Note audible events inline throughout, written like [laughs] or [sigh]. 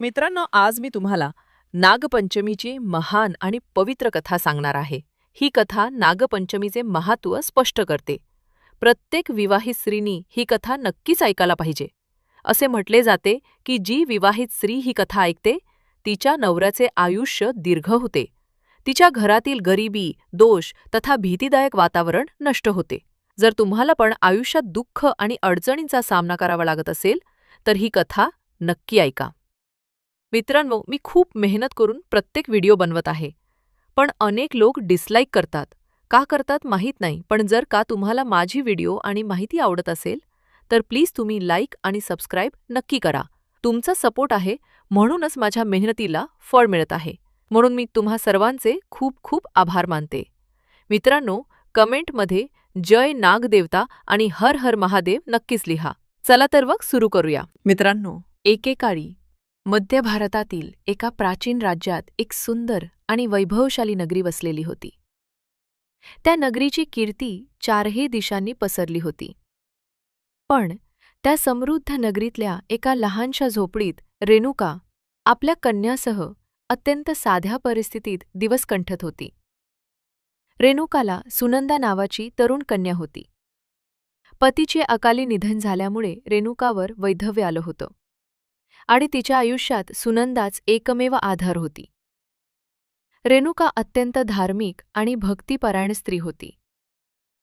मित्रांनो आज मी तुम्हाला नागपंचमीची महान आणि पवित्र कथा सांगणार आहे. ही कथा नागपंचमीचे महत्त्व स्पष्ट करते. प्रत्येक विवाहित स्त्रीनी ही कथा नक्कीच ऐकायला पाहिजे. असे म्हटले जाते की जी विवाहित स्त्री ही कथा ऐकते तिच्या नवऱ्याचे आयुष्य दीर्घ होते. तिच्या घरातील गरिबी दोष तथा भीतीदायक वातावरण नष्ट होते. जर तुम्हाला पण आयुष्यात दुःख आणि अडचणींचा सामना करावा लागत असेल तर ही कथा नक्की ऐका. मित्रांनो मी खूप मेहनत करून प्रत्येक व्हिडिओ बनवत आहे. पण अनेक लोक डिसलाईक करतात. का करतात माहीत नाही पण जर का तुम्हाला माझी व्हिडिओ आणि माहिती आवडत असेल तर प्लीज तुम्ही लाईक आणि सबस्क्राईब नक्की करा. तुमचा सपोर्ट आहे म्हणूनच माझ्या मेहनतीला फळ मिळत आहे. म्हणून मी तुम्हा सर्वांचे खूप खूप आभार मानते. मित्रांनो कमेंटमध्ये जय नागदेवता आणि हर हर महादेव नक्कीच लिहा. चला तर मग सुरू करूया. मित्रांनो एकेकाळी मध्य भारतातील एका प्राचीन राज्यात एक सुंदर आणि वैभवशाली नगरी वसलेली होती. त्या नगरीची कीर्ती चारही दिशांनी पसरली होती. पण त्या समृद्ध नगरीतल्या एका लहानशा झोपडीत रेणुका आपल्या कन्यासह अत्यंत साध्या परिस्थितीत दिवस कंठत होती. रेणुकाला सुनंदा नावाची तरुण कन्या होती. पतीचे अकाली निधन झाल्यामुळे रेणुकावर वैधव्य आलं होतं. आणि तिच्या आयुष्यात सुनंदाच एकमेव आधार होती. रेणुका अत्यंत धार्मिक आणि भक्तिपरायण स्त्री होती.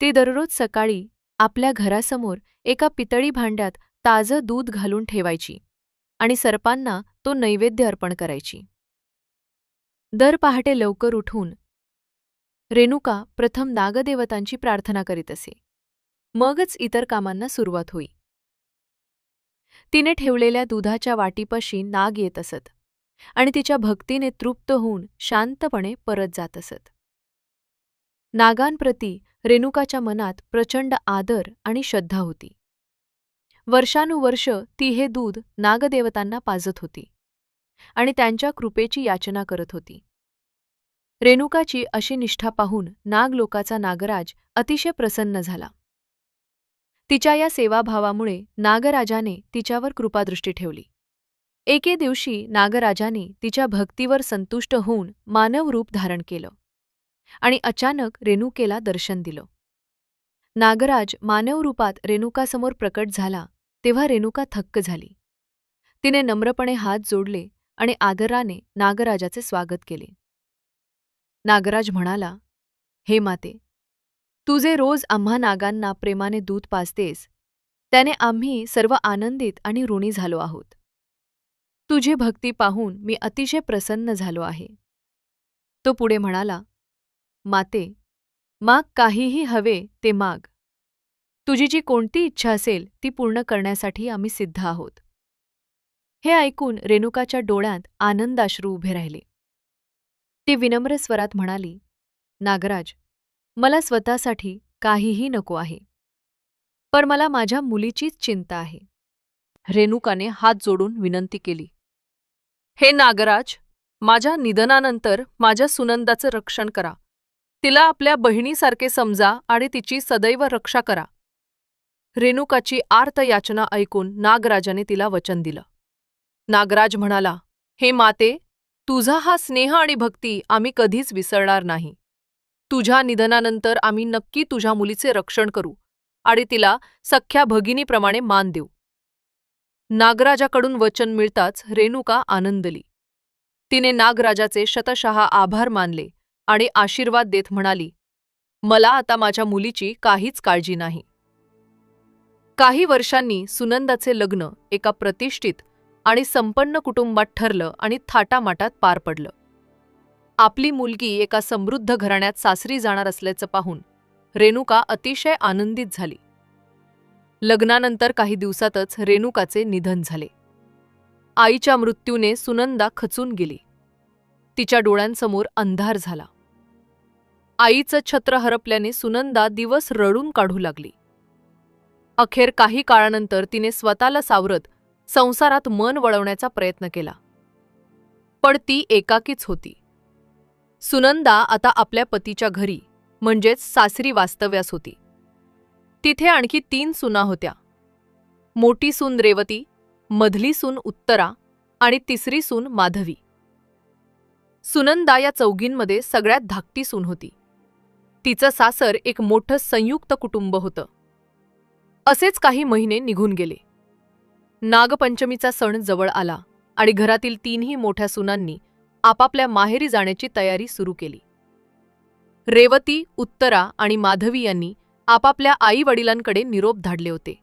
ती दररोज सकाळी आपल्या घरासमोर एका पितळी भांड्यात ताजं दूध घालून ठेवायची आणि सर्पांना तो नैवेद्य अर्पण करायची. दर पहाटे लवकर उठून रेणुका प्रथम नागदेवतांची प्रार्थना करीत असे. मगच इतर कामांना सुरुवात होई. तिने ठेवलेल्या दुधाच्या वाटीपाशी नाग येत असत आणि तिच्या भक्तीने तृप्त होऊन शांतपणे परत जात असत. नागांप्रती रेणुकाच्या मनात प्रचंड आदर आणि श्रद्धा होती. वर्षानुवर्ष ती हे दूध नागदेवतांना पाजत होती आणि त्यांच्या कृपेची याचना करत होती. रेणुकाची अशी निष्ठा पाहून नागलोकाचा नागराज अतिशय प्रसन्न झाला. तिच्या या सेवाभावामुळे नागराजाने तिच्यावर कृपादृष्टी ठेवली. एके दिवशी नागराजाने तिच्या भक्तीवर संतुष्ट होऊन मानव रूप धारण केलं आणि अचानक रेणुकेला दर्शन दिलं. नागराज मानव रूपात रेणुकासमोर प्रकट झाला तेव्हा रेणुका थक्क झाली. तिने नम्रपणे हात जोडले आणि आदराने नागराजाचे स्वागत केले. नागराज म्हणाला हे माते तू जे रोज आम्हा नागांना प्रेमाने दूध पाजतेस. त्याने आम्ही सर्व आनंदित आणि ऋणी झालो आहोत. तुझी भक्ती पाहून मी अतिशय प्रसन्न झालो आहे. तो पुढे म्हणाला माते माग काहीही हवे ते माग. तुझी जी कोणती इच्छा असेल ती पूर्ण करण्यासाठी आम्ही सिद्ध आहोत. हे ऐकून रेणुकाच्या डोळ्यात आनंदाश्रू उभे राहिले. ती विनम्र स्वरात म्हणाली नागराज मला स्वतःसाठी काहीही नको आहे. पर मला माझ्या मुलीचीच चिंता आहे. रेणुकाने हात जोडून विनंती केली. हे नागराज माझ्या निधनानंतर माझ्या सुनंदाचं रक्षण करा. तिला आपल्या बहिणीसारखे समजा आणि तिची सदैव रक्षा करा. रेणुकाची आर्त याचना ऐकून नागराजाने तिला वचन दिलं. नागराज म्हणाला हे माते तुझा हा स्नेह आणि भक्ती आम्ही कधीच विसरणार नाही. तुझ्या निधनानंतर आम्ही नक्की तुझ्या मुलीचे रक्षण करू आणि तिला सख्या भगिनीप्रमाणे मान देऊ. नागराजाकडून वचन मिळताच रेणुका आनंदली. तिने नागराजाचे शतशः आभार मानले आणि आशीर्वाद देत म्हणाली मला आता माझ्या मुलीची काहीच काळजी नाही. काही वर्षांनी सुनंदाचे लग्न एका प्रतिष्ठित आणि संपन्न कुटुंबात ठरलं आणि थाटामाटात पार पडलं. आपली मुलगी एका समृद्ध घराण्यात सासरी जाणार असल्याचं पाहून रेणुका अतिशय आनंदित झाली. लग्नानंतर काही दिवसातच रेणुकाचे निधन झाले. आईच्या मृत्यूने सुनंदा खचून गेली. तिच्या डोळ्यांसमोर अंधार झाला. आईचं छत्र हरपल्याने सुनंदा दिवस रडून काढू लागली. अखेर काही काळानंतर तिने स्वतःला सावरत संसारात मन वळवण्याचा प्रयत्न केला. पण ती एकाकीच होती. सुनंदा आता आपल्या पतीच्या घरी म्हणजेच सासरी वास्तव्यास होती. तिथे आणखी तीन सुना होत्या. मोठी सून रेवती मधली सून उत्तरा आणि तिसरी सून माधवी. सुनंदा या चौघींमध्ये सगळ्यात धाकटी सून होती. तिचं सासर एक मोठं संयुक्त कुटुंब होतं. असेच काही महिने निघून गेले. नागपंचमीचा सण जवळ आला आणि घरातील तीनही मोठ्या सुनांनी आपापल्या माहेरी जाण्याची तयारी सुरू केली. रेवती उत्तरा आणि माधवी यांनी आपापल्या आई वडिलांकडे निरोप धाडले होते.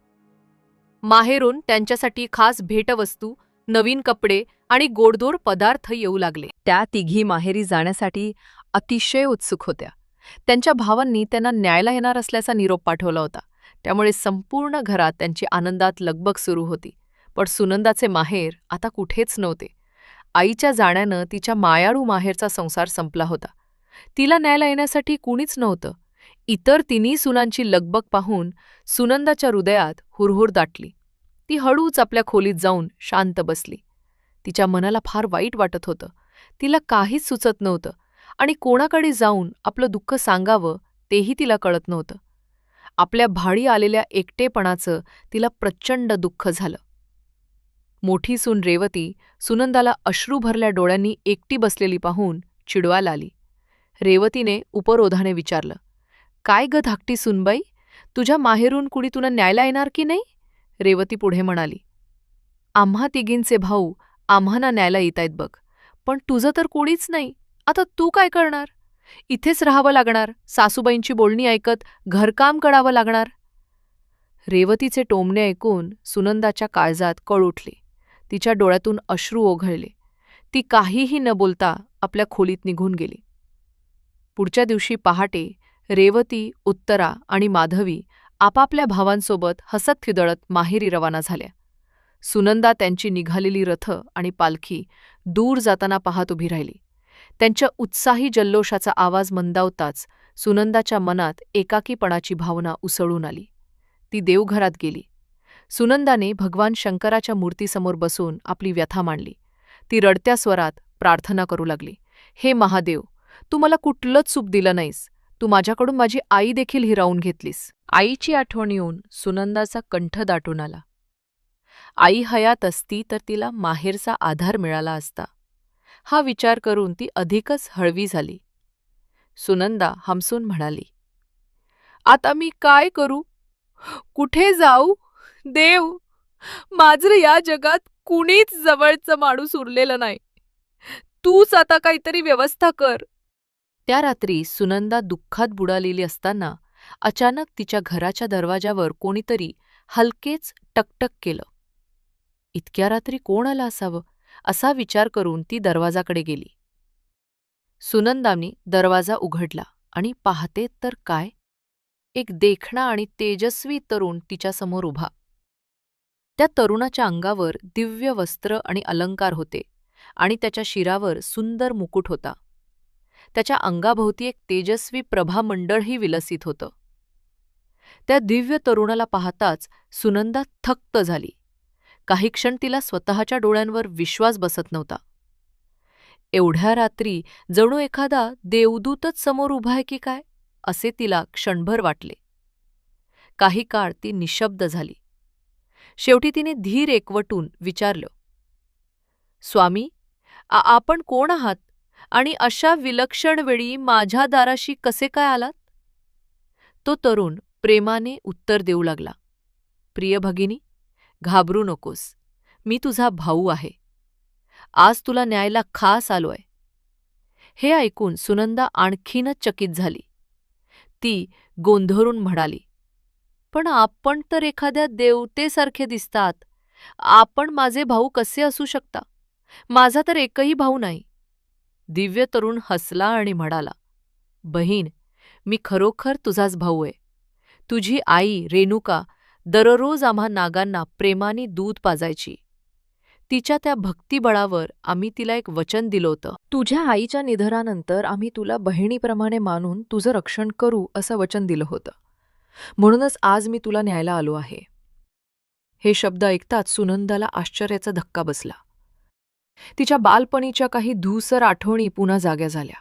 माहेरून त्यांच्यासाठी खास भेटवस्तू नवीन कपडे आणि गोडधोड पदार्थ येऊ लागले. त्या तिघी माहेरी जाण्यासाठी अतिशय उत्सुक होत्या. त्यांच्या भावांनी त्यांना न्यायला येणार असल्याचा निरोप पाठवला होता. त्यामुळे संपूर्ण घरात त्यांची आनंदात लगबग सुरू होती. पण सुनंदाचे माहेर आता कुठेच नव्हते. आईच्या जाण्यानं तिच्या मायाळू माहेरचा संसार संपला होता. तिला न्यायला येण्यासाठी कुणीच नव्हतं. इतर तिन्ही सुनांची लगबग पाहून सुनंदाच्या हृदयात हुरहुर दाटली. ती हळूच आपल्या खोलीत जाऊन शांत बसली. तिच्या मनाला फार वाईट वाटत होतं. तिला काहीच सुचत नव्हतं आणि कोणाकडे जाऊन आपलं दुःख सांगावं तेही तिला कळत नव्हतं. आपल्या भाडी आलेल्या एकटेपणाचं तिला प्रचंड दुःख झालं. मोठी सून रेवती सुनंदाला अश्रू भरल्या डोळ्यांनी एकटी बसलेली पाहून चिडवायला आली. रेवतीने उपरोधाने विचारलं काय ग धाकटी सुनबाई? तुझ्या माहेरून कुणी तुला न्यायला येणार की नाही? रेवती पुढे म्हणाली आम्हा तिघींचे भाऊ आम्हाना न्यायला येतायत बघ पण तुझं तर कोणीच नाही. आता तू काय करणार? इथेच राहावं लागणार सासूबाईंची बोलणी ऐकत घरकाम करावं लागणार. रेवतीचे टोमणे ऐकून सुनंदाच्या काळजात कळ उठली. तिच्या डोळ्यातून अश्रू ओघळले. ती काहीही न बोलता आपल्या खोलीत निघून गेली. पुढच्या दिवशी पहाटे रेवती उत्तरा आणि माधवी आपापल्या भावांसोबत हसत फिदळत माहेरी रवाना झाल्या. सुनंदा त्यांची निघालेली रथ आणि पालखी दूर जाताना पाहत उभी राहिली. त्यांच्या उत्साही जल्लोषाचा आवाज मंदावताच सुनंदाच्या मनात एकाकीपणाची भावना उसळून आली. ती देवघरात गेली. सुनंदाने भगवान शंकराच्या मूर्तीसमोर बसून आपली व्यथा मांडली. ती रडत्या स्वरात प्रार्थना करू लागली. हे महादेव तू मला कुठलंच चूप दिलं नाहीस. तू माझ्याकडून माझी आई देखील हिरावून घेतलीस. आईची आठवण येऊन सुनंदाचा कंठ दाटून आला. आई हयात असती तर तिला माहेरचा आधार मिळाला असता. हा विचार करून ती अधिकच हळवी झाली. सुनंदा हमसून म्हणाली आता मी काय करू? कुठे जाऊ? देव माझं या जगात कुणीच जवळचं माणूस उरलेलं नाही. तूच आता काहीतरी व्यवस्था कर. त्या रात्री सुनंदा दुःखात बुडालेली असताना अचानक तिच्या घराच्या दरवाजावर कोणीतरी हलकेच टकटक केलं. इतक्या रात्री कोण आलं असावं असा विचार करून ती दरवाजाकडे गेली. सुनंदानी दरवाजा उघडला आणि पाहते तर काय? एक देखणा आणि तेजस्वी तरुण तिच्यासमोर उभा. त्या तरुणाच्या अंगावर दिव्य वस्त्र आणि अलंकार होते आणि त्याच्या शिरावर सुंदर मुकुट होता. त्याच्या अंगाभोवती एक तेजस्वी प्रभामंडळही विलसित होतं. त्या दिव्य तरुणाला पाहताच सुनंदा थक्त झाली. काही क्षण तिला स्वतःच्या डोळ्यांवर विश्वास बसत नव्हता. एवढ्या रात्री जणू एखादा देवदूतच समोर उभा आहे की काय? असे तिला क्षणभर वाटले. काही काळ ती निशब्द झाली. शेवटी तिने धीर एकवटून विचारलं स्वामी आपण कोण आहात आणि अशा विलक्षण वेळी माझ्या दाराशी कसे काय आलात? तो तरुण प्रेमाने उत्तर देऊ लागला प्रिय भगिनी घाबरू नकोस मी तुझा भाऊ आहे. आज तुला न्यायला खास आलोय. हे ऐकून सुनंदा आणखीनच चकित झाली. ती गोंधळून म्हणाली पण आपण तर एखाद्या देवतेसारखे दिसतात. आपण माझे भाऊ कसे असू शकता? माझा तर एकही भाऊ नाही. दिव्य तरुण हसला आणि म्हणाला बहीण मी खरोखर तुझाच भाऊ आहे. तुझी आई रेणुका दररोज आम्हा नागांना प्रेमाने दूध पाजायची. तिच्या त्या भक्तिबळावर आम्ही तिला एक वचन दिलं होतं. तुझ्या आईच्या निधनानंतर आम्ही तुला बहिणीप्रमाणे मानून तुझं रक्षण करू असं वचन दिलं होतं. म्हणूनच आज मी तुला न्यायला आलो आहे. हे शब्द ऐकताच सुनंदाला आश्चर्याचा धक्का बसला. तिच्या बालपणीच्या काही धूसर आठवणी पुन्हा जाग्या झाल्या.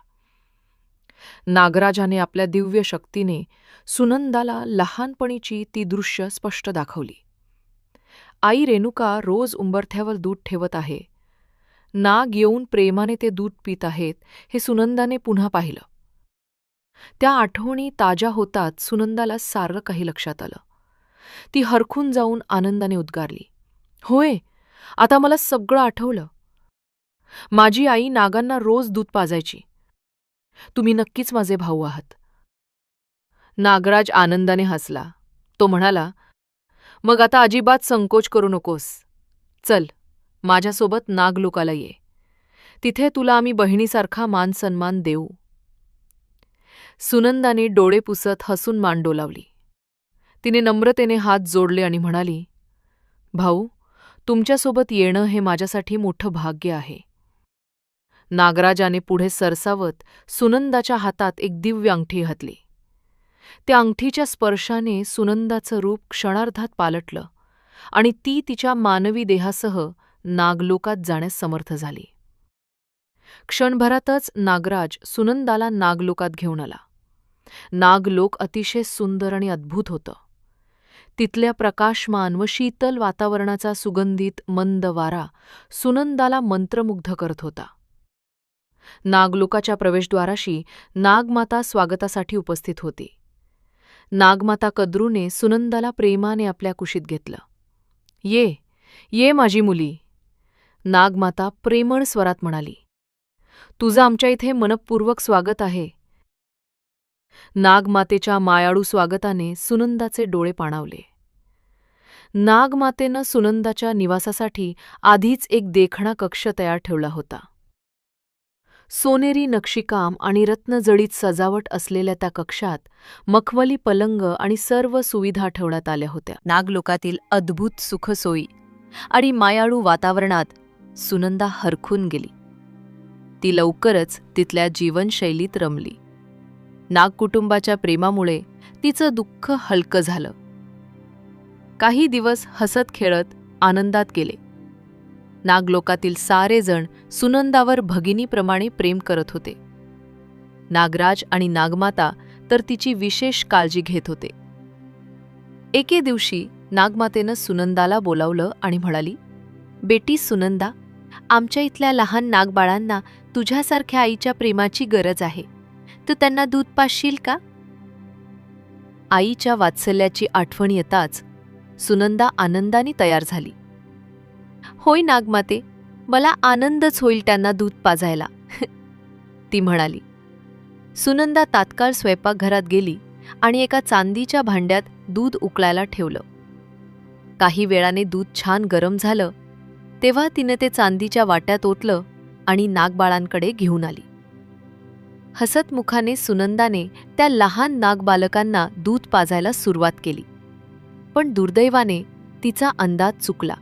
नागराजाने आपल्या दिव्य शक्तीने सुनंदाला लहानपणीची ती दृश्य स्पष्ट दाखवली. आई रेणुका रोज उंबरथ्यावर दूध ठेवत आहे. नाग येऊन प्रेमाने ते दूध पित आहेत हे सुनंदाने पुन्हा पाहिलं. त्या आठवणी ताज्या होतात सुनंदाला सारं काही लक्षात आलं. ती हरखून जाऊन आनंदाने उद्गारली. होय आता मला सगळं आठवलं. माझी आई नागांना रोज दूध पाजायची. तुम्ही नक्कीच माझे भाऊ आहात. नागराज आनंदाने हसला. तो म्हणाला मग आता अजिबात संकोच करू नकोस. चल माझ्यासोबत नागलोकाला ये. तिथे तुला आम्ही बहिणीसारखा मान सन्मान देऊ. सुनंदाने डोळे पुसत हसून मान डोलावली. तिने नम्रतेने हात जोडले आणि म्हणाली भाऊ तुमच्यासोबत येणं हे माझ्यासाठी मोठं भाग्य आहे. नागराजाने पुढे सरसावत सुनंदाच्या हातात एक दिव्य अंगठी घातली. त्या अंगठीच्या स्पर्शाने सुनंदाचं रूप क्षणार्धात पालटलं आणि ती तिच्या मानवी देहासह नागलोकात जाण्यास समर्थ झाली. क्षणभरातच नागराज सुनंदाला नागलोकात घेऊन आला. नागलोक अतिशय सुंदर आणि अद्भुत होतं. तिथल्या प्रकाशमान व शीतल वातावरणाचा सुगंधित मंद वारा सुनंदाला मंत्रमुग्ध करत होता. नागलोकाच्या प्रवेशद्वाराशी नागमाता स्वागतासाठी उपस्थित होती. नागमाता कद्रूने सुनंदाला प्रेमाने आपल्या कुशीत घेतलं. ये ये माझी मुली. नागमाता प्रेमळ स्वरात म्हणाली. तुझं आमच्या इथे मनपूर्वक स्वागत आहे. नागमातेच्या मायाळू स्वागताने सुनंदाचे डोळे पाणावले. नागमातेनं सुनंदाच्या निवासासाठी आधीच एक देखणा कक्ष तयार ठेवला होता. सोनेरी नक्षीकाम आणि रत्नजडीत सजावट असलेल्या त्या कक्षात मखवली पलंग आणि सर्व सुविधा ठेवण्यात आल्या होत्या. नागलोकातील अद्भुत सुखसोयी आणि मायाळू वातावरणात सुनंदा हरखून गेली. ती लवकरच तिथल्या जीवनशैलीत रमली. नागकुटुंबाच्या प्रेमामुळे तिचं दुःख हलकं झालं. काही दिवस हसत खेळत आनंदात गेले. नागलोकातील सारे जण सुनंदावर भगिनीप्रमाणे प्रेम करत होते. नागराज आणि नागमाता तर तिची विशेष काळजी घेत होते. एके दिवशी नागमातेनं सुनंदाला बोलावलं आणि म्हणाली बेटी सुनंदा आमच्या इथल्या लहान नागबाळांना तुझ्यासारख्या आईच्या प्रेमाची गरज आहे. तू त्यांना दूध पाशील का? आईच्या वात्सल्याची आठवण येताच सुनंदा आनंदाने तयार झाली. होय नागमाते मला आनंदच होईल त्यांना दूध पाजायला. [laughs] ती म्हणाली. सुनंदा तात्काळ स्वयंपाकघरात गेली आणि एका चांदीच्या भांड्यात दूध उकळायला ठेवलं. काही वेळाने दूध छान गरम झालं तेव्हा तिने ते चांदीच्या वाट्यात ओतलं आणि नागबाळांकडे घेऊन आली. हसतमुखाने सुनंदाने त्या लहान नागबालकांना दूध पाजायला सुरुवात केली. पण दुर्दैवाने तिचा अंदाज चुकला.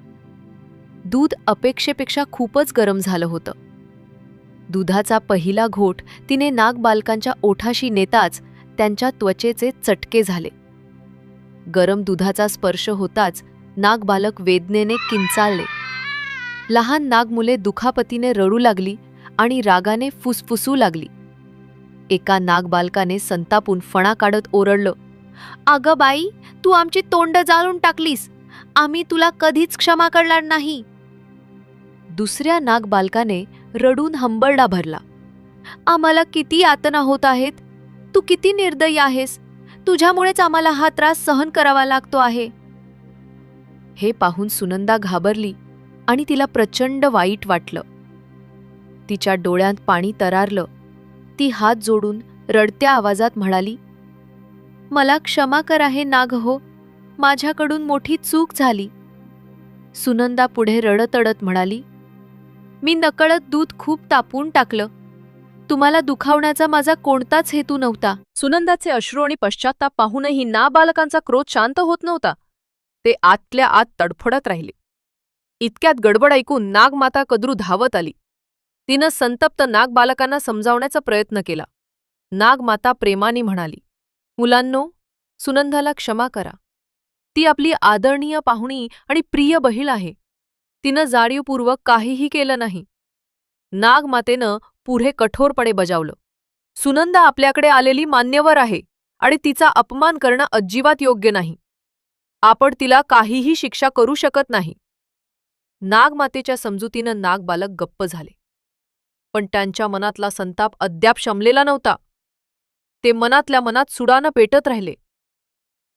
दूध अपेक्षेपेक्षा खूपच गरम झालं होतं. दुधाचा पहिला घोट तिने नागबालकांच्या ओठाशी नेताच त्यांच्या त्वचेचे चटके झाले. गरम दुधाचा स्पर्श होताच नागबालक वेदनेने किंचाळले. लहान नागमुले दुखापतीने रडू लागली आणि रागाने फुसफुसू लागली. एका नागबालकाने संतापून फणा काढत ओरडलं. अगं बाई तू आमची तोंड जाळून टाकलीस. आम्ही तुला कधीच क्षमा करणार नाही. दुसऱ्या नागबालकाने रडून हंबरडा भरला. आम्हाला किती यातना होत आहेत. तू किती निर्दयी आहेस. तुझ्यामुळेच आम्हाला हा त्रास सहन करावा लागतो आहे. हे पाहून सुनंदा घाबरली आणि तिला प्रचंड वाईट वाटलं. तिच्या डोळ्यात पाणी तरारलं. ती हात जोडून रडत्या आवाजात म्हणाली मला क्षमा करा हे नाग हो माझ्याकडून मोठी चूक झाली. सुनंदा पुढे रडतडत म्हणाली मी नकळत दूध खूप तापून टाकलं. तुम्हाला दुखावण्याचा माझा कोणताच हेतू नव्हता. सुनंदाचे अश्रू आणि पश्चाताप पाहूनही नाबालकांचा क्रोध शांत होत नव्हता. ते आतल्या आत तडफडत राहिले. इतक्यात गडबड ऐकून नागमाता कद्रू धावत आली. तिनं संतप्त नागबालकांना समजावण्याचा प्रयत्न केला. नागमाता प्रेमाने म्हणाली मुलांनो सुनंदाला क्षमा करा. ती आपली आदरणीय पाहुणी आणि प्रिय बहीण आहे. तिनं जाणीवपूर्वक काहीही केलं नाही. नागमातेनं पुढे कठोरपणे बजावलं सुनंदा आपल्याकडे आलेली मान्यवर आहे आणि तिचा अपमान करणं अजिबात योग्य नाही. आपण तिला काहीही शिक्षा करू शकत नाही. नागमातेच्या समजुतीनं नागबालक गप्प झाले. पण त्यांच्या मनातला संताप अद्याप शमलेला नव्हता. ते मनातल्या मनात सुडानं पेटत राहिले.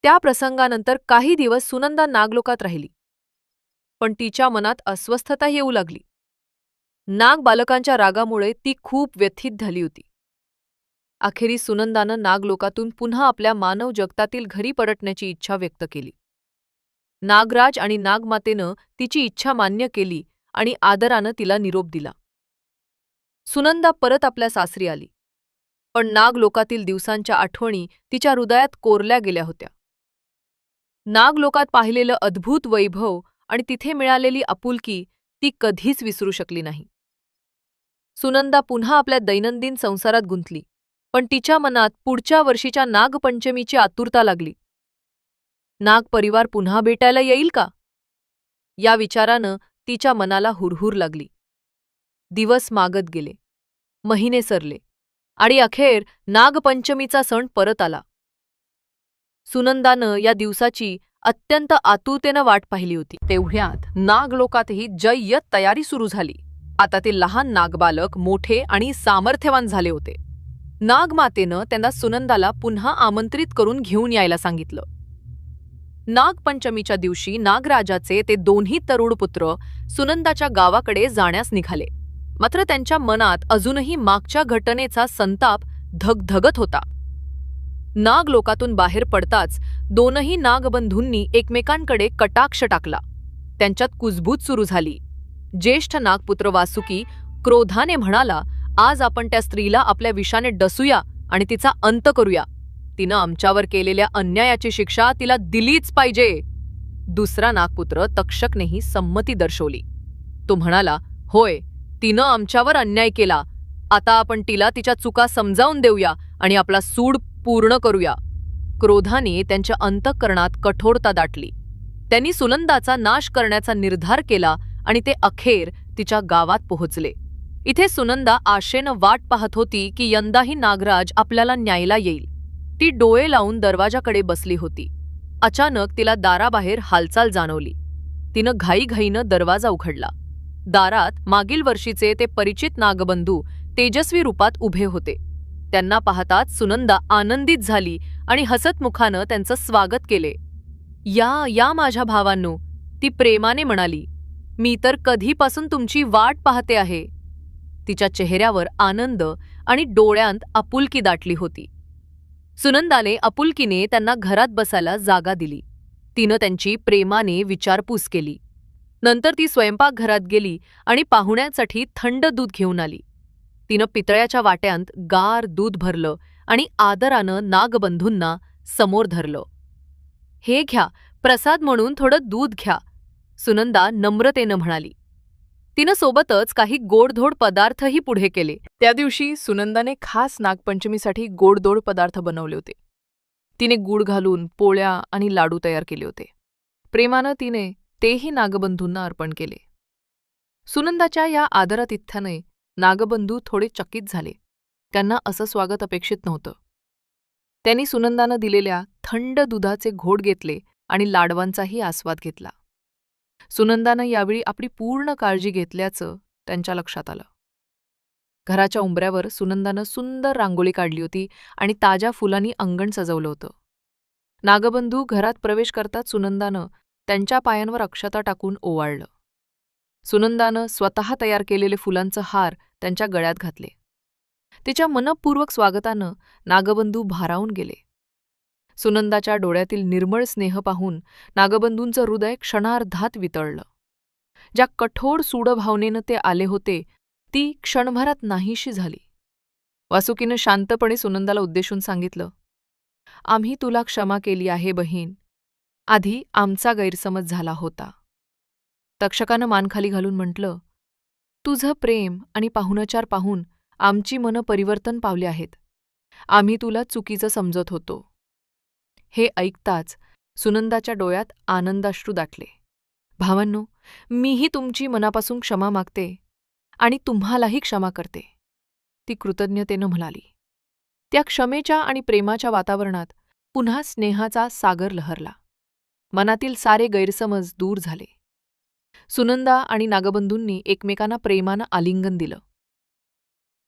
त्या प्रसंगानंतर काही दिवस सुनंदा नागलोकात राहिली. पण तिच्या मनात अस्वस्थता येऊ लागली. नाग बालकांच्या रागामुळे ती खूप व्यथित झाली होती. अखेरीस सुनंदानं नागलोकातून पुन्हा आपल्या मानव जगतातील घरी परतण्याची इच्छा व्यक्त केली. नागराज आणि नागमातेनं तिची इच्छा मान्य केली आणि आदरानं तिला निरोप दिला. सुनंदा परत आपल्या सासरी आली. पण नागलोकातील दिवसांच्या आठवणी तिच्या हृदयात कोरल्या गेल्या होत्या. नागलोकात पाहिलेलं अद्भुत वैभव आणि तिथे मिळालेली आपुलकी ती कधीच विसरू शकली नाही. सुनंदा पुन्हा आपल्या दैनंदिन संसारात गुंतली पण तिच्या मनात पुढच्या वर्षीच्या नागपंचमीची आतुरता लागली. नाग परिवार पुन्हा भेटायला येईल का? या विचारानं तिच्या मनाला हुरहुर लागली. दिवस मागत गेले. महिने सरले आणि अखेर नागपंचमीचा सण परत आला. सुनंदानं या दिवसाची अत्यंत आतुरतेनं वाट पाहिली होती. तेवढ्यात नागलोकातही जय्यत तयारी सुरू झाली. आता ते लहान नागबालक मोठे आणि सामर्थ्यवान झाले होते. नागमातेनं त्यांना सुनंदाला पुन्हा आमंत्रित करून घेऊन यायला सांगितलं. नागपंचमीच्या दिवशी नागराजाचे ते दोन्ही तरुण पुत्र सुनंदाच्या गावाकडे जाण्यास निघाले. मात्र त्यांच्या मनात अजूनही मागच्या घटनेचा संताप धगधगत होता. नागलोकातून बाहेर पडताच दोनही नागबंधूंनी एकमेकांकडे कटाक्ष टाकला. त्यांच्यात कुजबूज सुरू झाली. ज्येष्ठ नागपुत्र वासुकी क्रोधाने म्हणाला आज आपण त्या स्त्रीला आपल्या विषाने डसूया आणि तिचा अंत करूया. तिनं आमच्यावर केलेल्या अन्यायाची शिक्षा तिला दिलीच पाहिजे. दुसरा नागपुत्र तक्षकनेही संमती दर्शवली. तो म्हणाला होय तिनं आमच्यावर अन्याय केला. आता आपण तिला तिच्या चुका समजावून देऊया आणि आपला सूड पूर्ण करूया. क्रोधाने त्यांच्या अंतःकरणात कठोरता दाटली. त्यांनी सुनंदाचा नाश करण्याचा निर्धार केला आणि ते अखेर तिच्या गावात पोहोचले. इथे सुनंदा आशेनं वाट पाहत होती की यंदाही नागराज आपल्याला न्यायला येईल. ती डोळे लावून दरवाजाकडे बसली होती. अचानक तिला दाराबाहेर हालचाल जाणवली. तिनं घाईघाईनं दरवाजा उघडला. दारात मागील वर्षीचे ते परिचित नागबंधू तेजस्वी रूपात उभे होते. त्यांना पाहताच सुनंदा आनंदित झाली आणि हसतमुखानं त्यांचं स्वागत केले. या या माझ्या भावांनो ती प्रेमाने म्हणाली मी तर कधीपासून तुमची वाट पाहते आहे. तिच्या चेहऱ्यावर आनंद आणि डोळ्यांत आपुलकी दाटली होती. सुनंदाने आपुलकीने त्यांना घरात बसायला जागा दिली. तिनं त्यांची प्रेमाने विचारपूस केली. नंतर ती स्वयंपाकघरात गेली आणि पाहुण्यांसाठी थंड दूध घेऊन आली. तिनं पितळ्याच्या वाट्यांत गार दूध भरलं आणि आदरानं नागबंधूंना समोर धरलं. हे घ्या प्रसाद म्हणून थोडं दूध घ्या सुनंदा नम्रतेनं म्हणाली. तिनं सोबतच काही गोडधोड पदार्थही पुढे केले. त्या दिवशी सुनंदाने खास नागपंचमीसाठी गोडधोड पदार्थ बनवले होते. तिने गूळ घालून पोळ्या आणि लाडू तयार केले होते. प्रेमानं तिने तेही नागबंधूंना अर्पण केले. सुनंदाच्या या आदरातिथ्याने नागबंधू थोडे चकित झाले. त्यांना असं स्वागत अपेक्षित नव्हतं. त्यांनी सुनंदानं दिलेल्या थंड दुधाचे घोट घेतले आणि लाडवांचाही आस्वाद घेतला. सुनंदानं यावेळी आपली पूर्ण काळजी घेतल्याचं त्यांच्या लक्षात आलं. घराच्या उंबऱ्यावर सुनंदानं सुंदर रांगोळी काढली होती आणि ताज्या फुलांनी अंगण सजवलं होतं. नागबंधू घरात प्रवेश करतात सुनंदानं त्यांच्या पायांवर अक्षता टाकून ओवाळलं. सुनंदानं स्वतः तयार केलेले फुलांचं हार त्यांच्या गळ्यात घातले. तिच्या मनपूर्वक स्वागतानं नागबंधू भारावून गेले. सुनंदाच्या डोळ्यातील निर्मळ स्नेह पाहून नागबंधूंचं हृदय क्षणार्धात वितळलं. ज्या कठोर सूडभावनेनं ते आले होते ती क्षणभरात नाहीशी झाली. वासुकीनं शांतपणे सुनंदाला उद्देशून सांगितलं आम्ही तुला क्षमा केली आहे बहीण. आधी आमचा गैरसमज झाला होता. तक्षकानं मानखाली घालून म्हटलं तुझं प्रेम आणि पाहुणचार पाहून आमची मनं परिवर्तन पावली आहेत. आम्ही तुला चुकीचं समजत होतो. हे ऐकताच सुनंदाच्या डोळ्यात आनंदाश्रू दाटले. भावांनो मीही तुमची मनापासून क्षमा मागते आणि तुम्हालाही क्षमा करते ती कृतज्ञतेनं म्हणाली. त्या क्षमेच्या आणि प्रेमाच्या वातावरणात पुन्हा स्नेहाचा सागर लहरला. मनातील सारे गैरसमज दूर झाले. सुनंदा आणि नागबंधूंनी एकमेकांना प्रेमानं आलिंगन दिलं.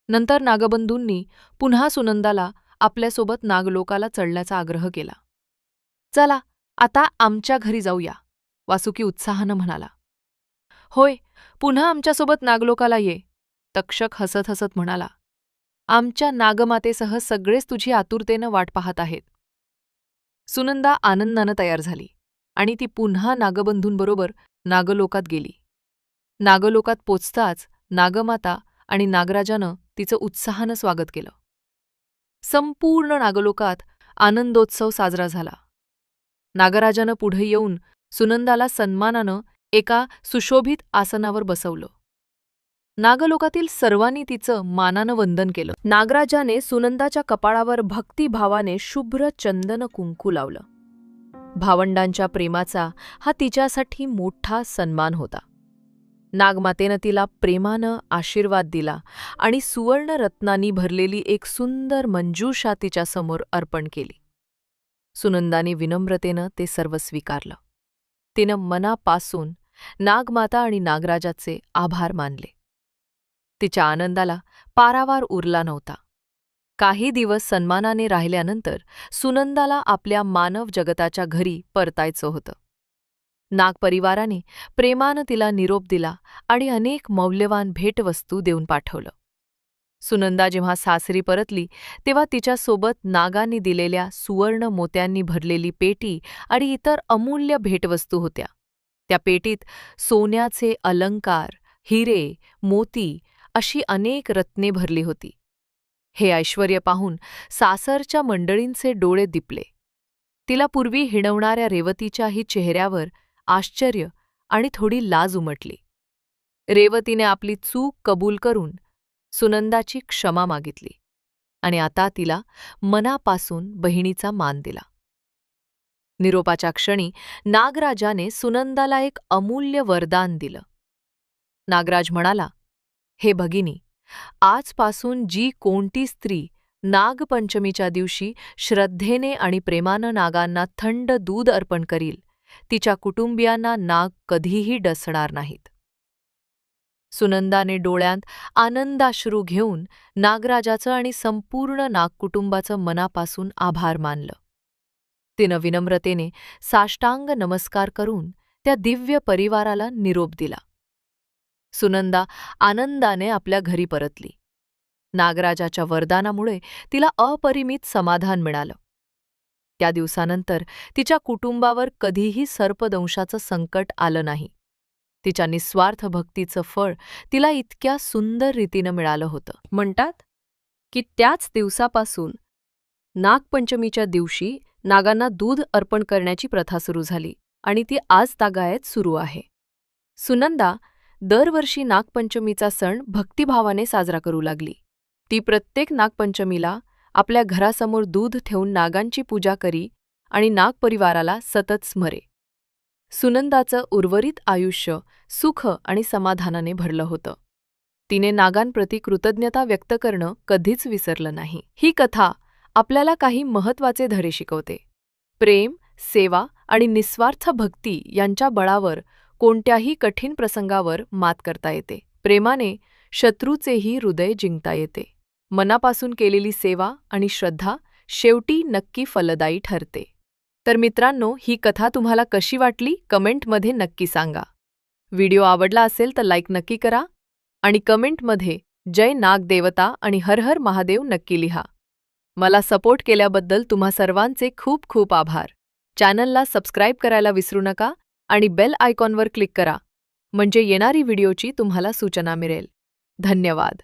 नंतर नागबंधूंनी पुन्हा सुनंदाला आपल्यासोबत नागलोकाला चढण्याचा आग्रह केला. चला आता आमच्या घरी जाऊया वासुकी उत्साहानं म्हणाला. होय पुन्हा आमच्यासोबत नागलोकाला ये तक्षक हसत हसत म्हणाला. आमच्या नागमातेसह सगळेच तुझी आतुरतेनं वाट पाहत आहेत. सुनंदा आनंदानं तयार झाली. आणि ती पुन्हा नागबंधूंबरोबर नागलोकात गेली. नागलोकात पोचताच नागमाता आणि नागराजानं तिचं उत्साहानं स्वागत केलं. संपूर्ण नागलोकात आनंदोत्सव साजरा झाला. नागराजानं पुढे येऊन सुनंदाला सन्मानानं एका सुशोभित आसनावर बसवलं. नागलोकातील सर्वांनी तिचं मानानं वंदन केलं. नागराजाने सुनंदाच्या कपाळावर भक्तिभावाने शुभ्र चंदन कुंकू लावलं. भावंडांच्या प्रेमाचा हा तिच्यासाठी मोठा सन्मान होता. नागमातेनं तिला प्रेमानं आशीर्वाद दिला आणि सुवर्णरत्नांनी भरलेली एक सुंदर मंजूषा तिच्यासमोर अर्पण केली. सुनंदाने विनम्रतेनं ते सर्व स्वीकारलं. तिनं मनापासून नागमाता आणि नागराजाचे आभार मानले. तिच्या आनंदाला पारावार उरला नव्हता. काही दिवस सन्मानाने राहिल्यानंतर सुनंदाला आपल्या मानव जगताच्या घरी परतायचं होतं. नागपरिवाराने प्रेमानं तिला निरोप दिला आणि अनेक मौल्यवान भेटवस्तू देऊन पाठवलं. सुनंदा जेव्हा सासरी परतली तेव्हा तिच्यासोबत नागांनी दिलेल्या सुवर्ण मोत्यांनी भरलेली पेटी आणि इतर अमूल्य भेटवस्तू होत्या. त्या पेटीत सोन्याचे अलंकार हिरे मोती अशी अनेक रत्ने भरली होती. हे ऐश्वर पाहून सासरच्या मंडळींचे डोळे दिपले. तिला पूर्वी हिणवणाऱ्या रेवतीच्याही चेहऱ्यावर आश्चर्य आणि थोडी लाज उमटली. रेवतीने आपली चूक कबूल करून सुनंदाची क्षमा मागितली आणि आता तिला मनापासून बहिणीचा मान दिला. निरोपाच्या क्षणी नागराजाने सुनंदाला एक अमूल्य वरदान दिलं. नागराज म्हणाला हे भगिनी आजपासून जी कोणती स्त्री नागपंचमीच्या दिवशी श्रद्धेने आणि प्रेमानं नागांना थंड दूध अर्पण करील तिच्या कुटुंबियांना नाग कधीही डसणार नाहीत. सुनंदाने डोळ्यांत आनंदाश्रू घेऊन नागराजाचं आणि संपूर्ण नागकुटुंबाचं मनापासून आभार मानलं. तिनं विनम्रतेने साष्टांग नमस्कार करून त्या दिव्य परिवाराला निरोप दिला. सुनंदा आनंदाने आपल्या घरी परतली. नागराजाच्या वरदानामुळे तिला अपरिमित समाधान मिळालं. त्या दिवसानंतर तिच्या कुटुंबावर कधीही सर्पदंशाचं संकट आलं नाही. तिच्या निस्वार्थ भक्तीचं फळ तिला इतक्या सुंदर रीतीनं मिळालं होतं. म्हणतात की त्याच दिवसापासून नागपंचमीच्या दिवशी नागांना दूध अर्पण करण्याची प्रथा सुरू झाली आणि ती आज तागायत सुरू आहे. सुनंदा दरवर्षी नागपंचमीचा सण भक्तिभावाने साजरा करू लागली. ती प्रत्येक नागपंचमीला आपल्या घरासमोर दूध ठेवून नागांची पूजा करी आणि नागपरिवाराला सतत स्मरे. सुनंदाचं उर्वरित आयुष्य सुख आणि समाधानाने भरलं होतं. तिने नागांप्रती कृतज्ञता व्यक्त करणं कधीच विसरलं नाही. ही कथा आपल्याला काही महत्त्वाचे धडे शिकवते. प्रेम सेवा आणि निस्वार्थ भक्ती यांच्या बळावर कोणत्याही कठीण प्रसंगावर मात करता येते. प्रेमाने शत्रूचेही हृदय जिंकता येते. मनापासून केलेली सेवा आणि श्रद्धा शेवटी नक्की फलदायी ठरते. तर मित्रांनो ही कथा तुम्हाला कशी वाटली? कमेंटमध्ये नक्की सांगा. व्हिडिओ आवडला असेल तर लाईक नक्की करा आणि कमेंटमध्ये जय नागदेवता आणि हर हर महादेव नक्की लिहा. मला सपोर्ट केल्याबद्दल तुम्हा सर्वांचे खूप खूप आभार. चॅनलला सबस्क्राईब करायला विसरू नका. आणि बेल आयकॉनवर क्लिक करा. म्हणजे येणारी व्हिडिओची तुम्हाला सूचना मिळेल. धन्यवाद.